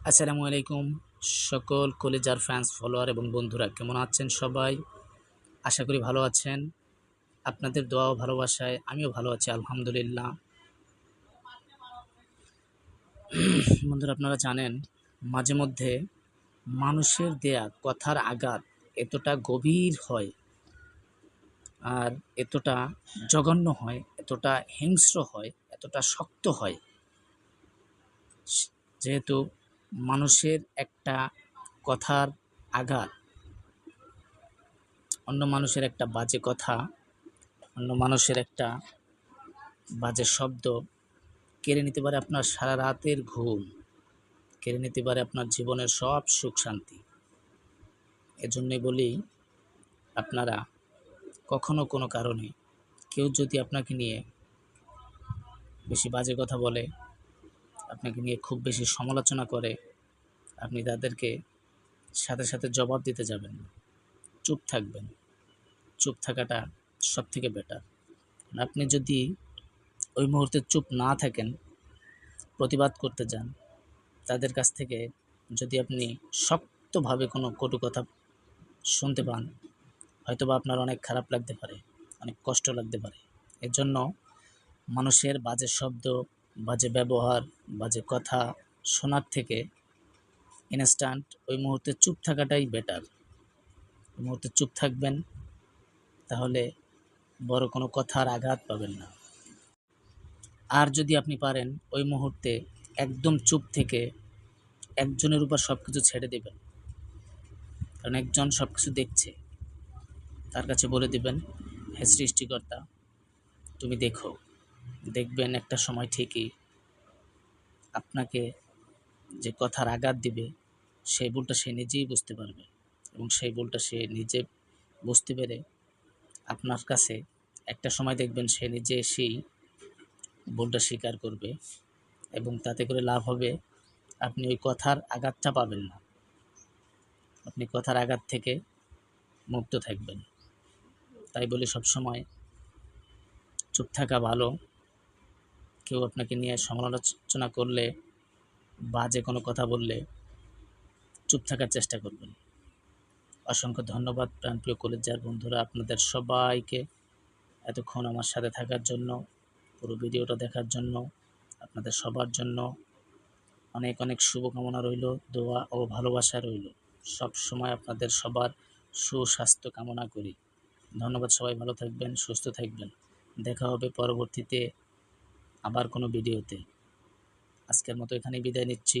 আসসালামু আলাইকুম সকল কলেজার ফ্যান্স ফলোয়ার এবং বন্ধুরা, কেমন আছেন সবাই? আশা করি ভালো আছেন। আপনাদের দোয়া ও ভালোবাসায় আমিও ভালো আছি, আলহামদুলিল্লাহ। বন্ধুরা, আপনারা জানেন, মাঝে মধ্যে মানুষের দেয়া কথার আঘাত এতটা গভীর হয় আর এতটা জঘন্য হয়, এতটা হিংস্র হয়, এতটা শক্ত হয়। যেহেতু মানুষের একটা কথার আঘাত। অন্য মানুষের একটা বাজে কথা, অন্য মানুষের একটা বাজে শব্দ কেড়ে নিতে পারে আপনার সারা রাতের ঘুম, কেড়ে নিতে পারে আপনার জীবনের সব সুখ শান্তি। এজন্যই বলি, আপনারা কখনো কোনো কারণে কেউ যদি আপনাকে নিয়ে বেশি বাজে কথা বলে, আপনাকে নিয়ে খুব বেশি সমালোচনা করে আপনি তাদেরকে সাথে সাথে জবাব দিতে যাবেন। চুপ থাকবেন। চুপ থাকাটা সব থেকে বেটার আপনি যদি ওই মুহূর্তে চুপ না থাকেন, প্রতিবাদ করতে যান, তাদের কাছ থেকে যদি আপনি শক্তভাবে কোনো কটু কথা শুনতে পান, হয়তোবা আপনার অনেক খারাপ লাগতে পারে, অনেক কষ্ট লাগতে পারে। এর জন্য মানুষের বাজে শব্দ, বাজে ব্যবহার, বাজে কথা শোনার থেকে ইনস্ট্যান্ট ওই মুহূর্তে চুপ থাকাটাই বেটার ওই মুহূর্তে চুপ থাকবেন, তাহলে বড় কোনো কথার আঘাত পাবেন না। আর যদি আপনি পারেন, ওই মুহূর্তে একদম চুপ থেকে একজনের উপর সব কিছু ছেড়ে দেবেন। কারণ একজন সব কিছু দেখছে, তার কাছে বলে দেবেন, হে সৃষ্টিকর্তা, তুমি দেখো, দেখবেন একটা সময় ঠিকই আপনাকে যে কথার আঘাত দিবে সেই ভুলটা সে নিজেই বুঝতে পারবে এবং সেই ভুলটা সে নিজে বুঝতে পেরে আপনার কাছে একটা সময় দেখবেন সে নিজে এসেই ভুলটা স্বীকার করবে এবং তাতে করে লাভ হবে, আপনি ওই কথার আঘাতটা পাবেন না। আপনি কথার আঘাত থেকে মুক্ত থাকবেন। তাই বলে সবসময় চুপ থাকা ভালো। কেউ আপনাকে নিয়ে সমালোচনা করলে, বাজে কোনো কথা বললে চুপ থাকার চেষ্টা করবেন। অসংখ্য ধন্যবাদ প্রাণপ্রিয় কলেজার বন্ধুরা, আপনাদের সবাইকে এতক্ষণ আমার সাথে থাকার জন্য, পুরো ভিডিওটা দেখার জন্য, আপনাদের সবার জন্য অনেক অনেক শুভকামনা রইল, দোয়া ও ভালোবাসা রইল। সব সময় আপনাদের সবার সুস্বাস্থ্য কামনা করি। ধন্যবাদ সবাই, ভালো থাকবেন, সুস্থ থাকবেন। দেখা হবে পরবর্তীতে আবার কোনো ভিডিওতে। আজকের মতো এখানে বিদায় নিচ্ছি।